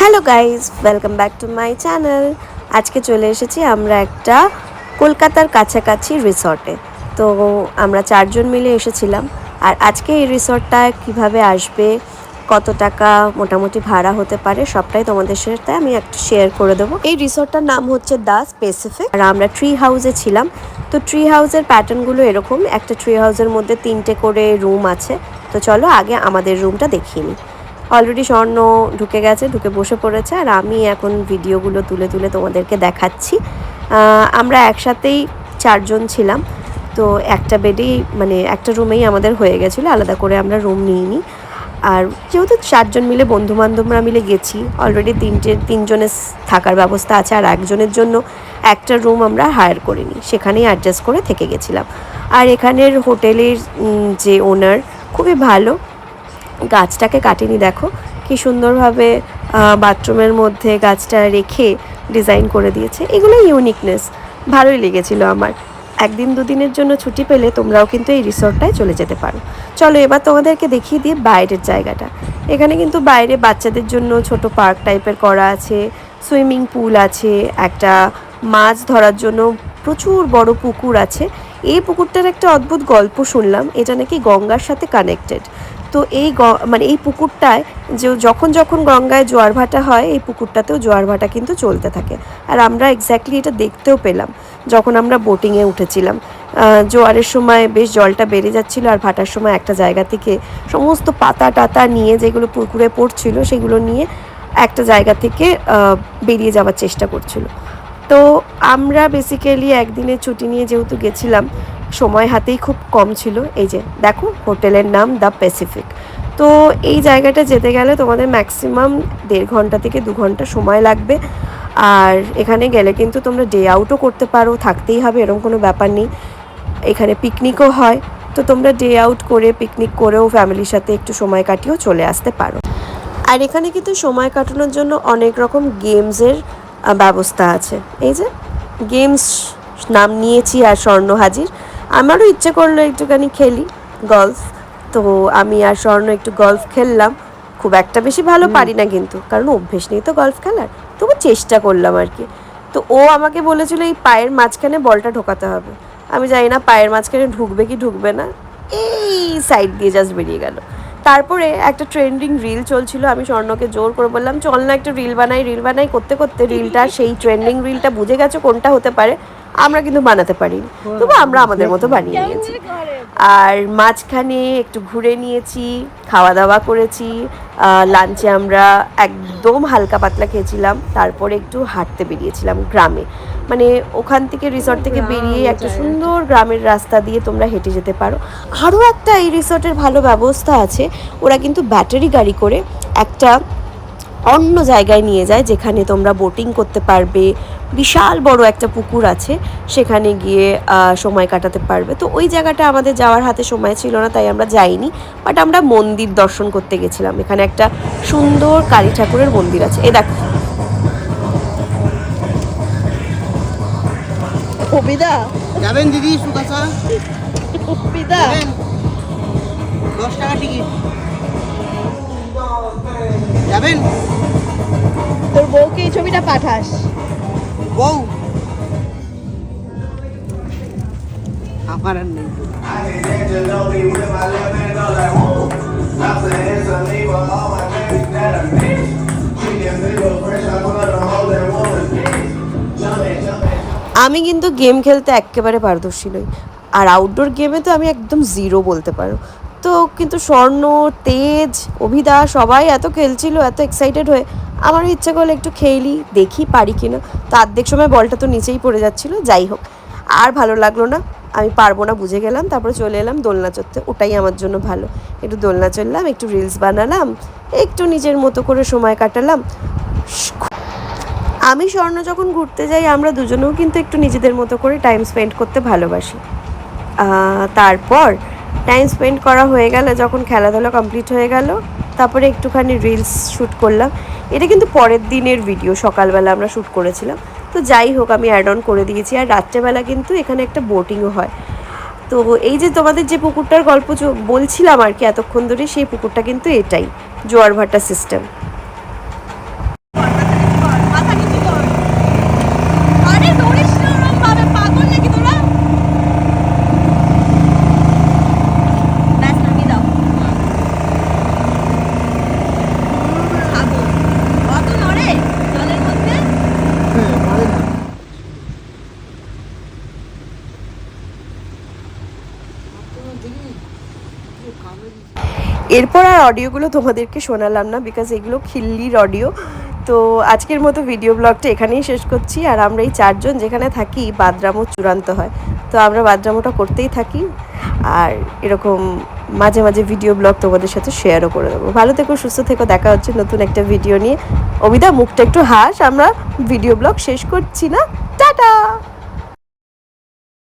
Hello guys welcome back to my channel. আজকে চলে এসেছি আমরা একটা কলকাতার কাছাকাছি রিসর্টে। তো আমরা চারজন মিলে এসেছিলাম। আর আজকে এই রিসর্টটা কীভাবে আসবে, কত টাকা মোটামুটি ভাড়া হতে পারে, সবটাই তোমাদের সাথে আমি একটা শেয়ার করে দেবো। এই রিসর্টটার নাম হচ্ছে দ্য স্পেসিফিক। আর আমরা ট্রি হাউসে ছিলাম। তো ট্রি হাউসের প্যাটার্নগুলো এরকম। একটা ট্রি হাউসের মধ্যে তিনটে করে রুম আছে। তো চলো আগে আমাদের রুমটা দেখিয়ে নিই। অলরেডি স্বর্ণ ঢুকে গেছে, ঢুকে বসে পড়েছে, আর আমি এখন ভিডিওগুলো তুলে তুলে তোমাদেরকে দেখাচ্ছি। আমরা একসাথেই চারজন ছিলাম, তো একটা বেডেই মানে একটা রুমেই আমাদের হয়ে গেছিল, আলাদা করে আমরা রুম নিইনি। আর যেহেতু চারজন মিলে বন্ধু বান্ধবরা মিলে গেছি অলরেডি তিনটে, তিনজনের থাকার ব্যবস্থা আছে, আর একজনের জন্য একটা রুম আমরা হায়ার করিনি, সেখানেই অ্যাডজাস্ট করে থেকে গেছিলাম। আর এখানের হোটেলের যে ওনার খুবই ভালো গাছটাকে কাটেনি, দেখো। কি সুন্দরভাবে বাথরুমের মধ্যে গাছটা রেখে ডিজাইন করে দিয়েছে। এগুলো ইউনিকনেস ভালোই লেগেছিল আমার। একদিন দুদিনের জন্য ছুটি পেলে তোমরাও কিন্তু এই রিসর্টটায় চলে যেতে পারো। চলো এবার তোমাদেরকে দেখিয়ে দিয়ে বাইরের জায়গাটা। এখানে কিন্তু বাইরে বাচ্চাদের জন্য ছোট পার্ক টাইপের করা আছে, সুইমিং পুল আছে, একটা মাছ ধরার জন্য প্রচুর বড় পুকুর আছে। এই পুকুরটার একটা অদ্ভুত গল্প শুনলাম। এটা নাকি গঙ্গার সাথে কানেক্টেড তো এই মানে এই পুকুরটায় যে যখন যখন গঙ্গায় জোয়ার ভাটা হয়, এই পুকুরটাতেও জোয়ার ভাটা কিন্তু চলতে থাকে। আর আমরা এক্স্যাক্টলি এটা দেখতেও পেলাম যখন আমরা বোটিংয়ে উঠেছিলাম। জোয়ারের সময় বেশ জলটা বেড়ে যাচ্ছিল আর ভাটার সময় একটা জায়গা থেকে সমস্ত পাতা টাতা নিয়ে যেগুলো পুকুরে পড়ছিল সেগুলো নিয়ে একটা জায়গা থেকে বেরিয়ে যাওয়ার চেষ্টা করছিল। তো আমরা বেসিক্যালি একদিনের ছুটি নিয়ে যেহেতু গেছিলাম সময় হাতেই খুব কম ছিল। এই যে, দেখো, হোটেলের নাম দ্য প্যাসিফিক। তো এই জায়গাটা যেতে গেলে তোমাদের ম্যাক্সিমাম দেড় ঘণ্টা থেকে দু ঘণ্টা সময় লাগবে। আর এখানে গেলে কিন্তু তোমরা ডে আউটও করতে পারো, থাকতেই হবে, এরকম কোনো ব্যাপার নেই। এখানে পিকনিকও হয়। তো তোমরা ডে আউট করে পিকনিক করেও ফ্যামিলির সাথে একটু সময় কাটিয়েও চলে আসতে পারো। আর এখানে কিন্তু সময় কাটানোর জন্য অনেক রকম গেমসের ব্যবস্থা আছে। এই যে গেমস নাম নিয়েছি আর স্বর্ণ হাজির। আমারও ইচ্ছে করল একটুখানি খেলি গলফ তো আমি আর স্বর্ণ একটু গলফ খেললাম। খুব একটা বেশি ভালো পারি না কিন্তু কারণ অভ্যেস নেই তো গলফ খেলার। তবু চেষ্টা করলাম আর কি। তো ও আমাকে বলেছিল এই পায়ের মাঝখানে বলটা ঢোকাতে হবে। আমি জানি না পায়ের মাঝখানে ঢুকবে কি ঢুকবে না। এই সাইড দিয়ে জাস্ট বেরিয়ে গেল। তারপরে একটা ট্রেন্ডিং রিল চলছিল আমি স্বর্ণকে জোর করে বললাম চল না একটা রিল বানাই রিল বানাই। করতে করতে রিলটা সেই ট্রেন্ডিং রিলটা বুঝে গেছো কোনটা হতে পারে আমরা কিন্তু বানাতে পারিনি। তবু আমরা আমাদের মতো বানিয়ে নিয়েছি। আর মাঝখানে একটু ঘুরে নিয়েছি খাওয়া দাওয়া করেছি লাঞ্চে আমরা একদম হালকা পাতলা খেয়েছিলাম তারপরে একটু হাঁটতে বেরিয়েছিলাম গ্রামে। মানে ওখান থেকে রিসর্ট থেকে বেরিয়ে একটা সুন্দর গ্রামের রাস্তা দিয়ে তোমরা হেঁটে যেতে পারো। আরও একটা এই রিসর্টের ভালো ব্যবস্থা আছে ওরা কিন্তু ব্যাটারি গাড়ি করে একটা অন্য জায়গায় নিয়ে যায় যেখানে তোমরা বোটিং করতে পারবে। বিশাল বড় একটা পুকুর আছে সেখানে গিয়ে সময় কাটাতে পারবে। তো ওই জায়গাটা আমাদের যাওয়ার হাতে সময় ছিল না তাই আমরা যাইনি। বাট আমরা মন্দির দর্শন করতে গেছিলাম। এখানে একটা সুন্দর কালী ঠাকুরের মন্দির আছে। এ দেখো। কবিতা যাবেন দিদি সুকাশা কবিতা দশ টাকা টিকিট। যাবেন? তোর বউকে এই ছবিটা পাঠাস। বউ? আমার আর নেই আমি কিন্তু গেম খেলতে একেবারে পারদর্শী নই। আর আউটডোর গেমে তো আমি একদম জিরো বলতে পারো। তো কিন্তু স্বর্ণ, তেজ, অভিদা সবাই এত খেলছিল, এত এক্সাইটেড হয়ে আমারও ইচ্ছে করল একটু খেলি, দেখি পারি কিনা। তো অর্ধেক সময় বলটা তো নিচেই পড়ে যাচ্ছিল, যাই হোক। আর ভালো লাগল না, আমি পারব না, বুঝে গেলাম, তারপরে চলে এলাম দোলনা চড়তে। ওটাই আমার জন্য ভালো। একটু দোলনা চড়লাম, একটু রিলস বানালাম, একটু নিজের মতো করে সময় কাটালাম। আমি স্বর্ণ যখন ঘুরতে যাই, আমরা দুজনেও কিন্তু একটু নিজেদের মতো করে টাইম স্পেন্ড করতে ভালোবাসি। তারপর টাইম স্পেন্ড করা হয়ে গেল যখন খেলাধুলা কমপ্লিট হয়ে গেল, তারপরে একটুখানি রিলস শ্যুট করলাম। এটা কিন্তু পরের দিনের ভিডিও সকালবেলা আমরা শ্যুট করেছিলাম। তো যাই হোক, আমি অ্যাড অন করে দিয়েছি। আর রাত্রেবেলা কিন্তু এখানে একটা বোটিংও হয়। তো এই যে তোমাদের যে পুকুরটার গল্প বলছিলাম আর কি এতক্ষণ ধরে, সেই পুকুরটা কিন্তু এটাই, জোয়ার ভাটা সিস্টেম এরপর আর অডিওগুলো তোমাদেরকে শোনালাম না বিকজ এগুলো খিল্লির অডিও তো আজকের মতো ভিডিও ব্লগটা এখানেই শেষ করছি, আর আমরা এই চারজন যেখানে থাকি বাদরামো চূড়ান্ত হয়। তো আমরা বাদরামোটা করতেই থাকি, আর এরকম মাঝে মাঝে ভিডিও ব্লগ তোমাদের সাথে শেয়ারও করে দেবো। ভালো থেকো, সুস্থ থেকো, দেখা হচ্ছে নতুন একটা ভিডিও নিয়ে। অবিদা মুখটা একটু হাস, আমরা ভিডিও ব্লগ শেষ করছি না। টাটা!